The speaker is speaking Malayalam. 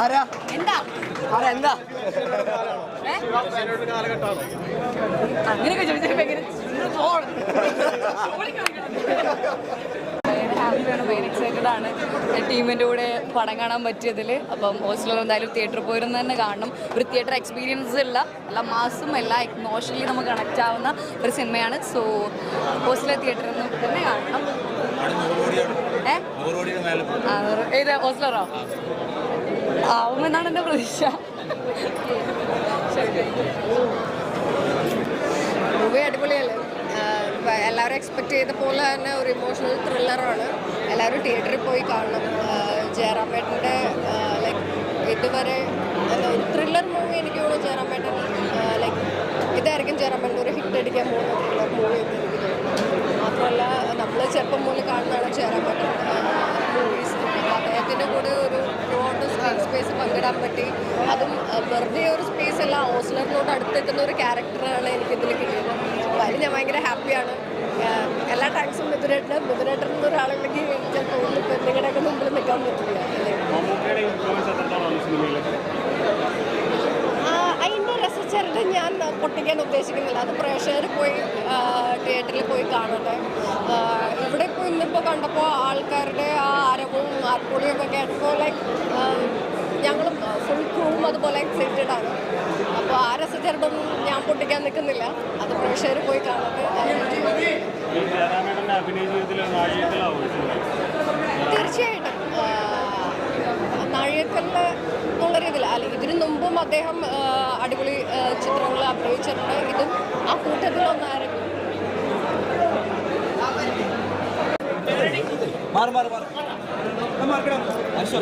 ആരാ? എന്താ? ആരാ എന്താ? അങ്ങനെയൊക്കെ ചോദിച്ചപ്പോ എങ്ങനെ ഹാപ്പിയാണ് ഭയങ്കര എക്സൈറ്റഡ് ആണ്. ടീമിന്റെ കൂടെ പടം കാണാൻ പറ്റിയതിൽ അപ്പം ഹോസ്റ്റലിൽ എന്തായാലും തിയേറ്ററിൽ പോയിരുന്ന് തന്നെ കാണണം. ഒരു തിയേറ്റർ എക്സ്പീരിയൻസ് ഇല്ല. എല്ലാ മാസും എല്ലാ ഇമോഷണലി നമുക്ക് കണക്ട് ആവുന്ന ഒരു സിനിമയാണ് സോ ഹോസ്റ്റലിലെ തിയേറ്ററിൽ നിന്ന് തന്നെ കാണണം. ഏ? ആ, ഏത്? ഹോസ്റ്റലറോ ആവുമെന്നാണ് എന്റെ പ്രതീക്ഷ. മൂവി അടിപൊളിയല്ലേ? എല്ലാവരും എക്സ്പെക്ട് ചെയ്ത പോലെ തന്നെ ഒരു ഇമോഷണൽ ത്രില്ലറാണ് എല്ലാവരും തിയേറ്ററിൽ പോയി കാണണം. ജയറാമേട്ടന്റെ ലൈക്ക് ഇതുവരെ ഒരു ത്രില്ലർ മൂവി എനിക്ക് തോന്നുന്നു ജയറാമേട്ടൻ ലൈക്ക് ഇതായിരിക്കും ജയറാമേട്ടൻ ഒരു ഹിറ്റ് അടിക്കാൻ പോകുന്ന ത്രില്ലർ മൂവി എന്ന് എനിക്ക് തോന്നുന്നു. മാത്രമല്ല നമ്മൾ ചെറുപ്പം മുതൽ കാണുന്നതാണ് ജയറാമേട്ടൻ മൂവീസ് അദ്ദേഹത്തിന്റെ കൂടെ ഒരു സ്പേസ് പങ്കിടാൻ പറ്റി. അതും വെറുതെ ഒരു സ്പേസ് അല്ല ഓസ്ലറിനോട് അടുത്തെത്തുന്ന ഒരു ക്യാരക്ടറാണ് എനിക്കിതിൽ കിട്ടിയത്. അപ്പോൾ അതിൽ ഞാൻ ഭയങ്കര ഹാപ്പിയാണ് എല്ലാ ടാക്സും മിഥുനേട്ടൻ മിഥുനേട്ടൻ എന്ന ഒരാളുണ്ടെങ്കിൽ ചിലപ്പോൾ ഇപ്പം നിങ്ങളുടെയൊക്കെ മുമ്പിൽ നിൽക്കാൻ പറ്റില്ല. അതിന്റെ രസച്ചരട് ഞാൻ പൊട്ടിക്കാൻ ഉദ്ദേശിക്കുന്നില്ല. അത് പ്രേക്ഷകർ പോയി തിയേറ്ററിൽ പോയി കാണട്ടെ. ഇവിടെ ഇപ്പോൾ ഇന്നിപ്പോൾ കണ്ടപ്പോൾ ആൾക്കാരുടെ ആ ആരവവും ആർപ്പൊളിയൊക്കെ കേട്ടപ്പോൾ ലൈക്ക് ഞങ്ങളും ഫുൾ ക്രൂവും അതുപോലെ എക്സൈറ്റഡ് ആണ്. അപ്പോൾ ആ രസച്ചരടൊന്നും ഞാൻ പൊട്ടിക്കാൻ നിൽക്കുന്നില്ല. അത് പ്രേക്ഷകർ പോയി കാണുന്നത് തീർച്ചയായിട്ടും. നാഴികക്കല്ല് എന്നുള്ള രീതിയിൽ അല്ല ഇതിനു മുമ്പും അദ്ദേഹം അടിപൊളി ചിത്രങ്ങൾ അഭിനയിച്ചിട്ടുണ്ട്. ഇതും ആ കൂട്ടത്തിലൊന്നായിരുന്നു മാറി മാറി മാറി. Eso.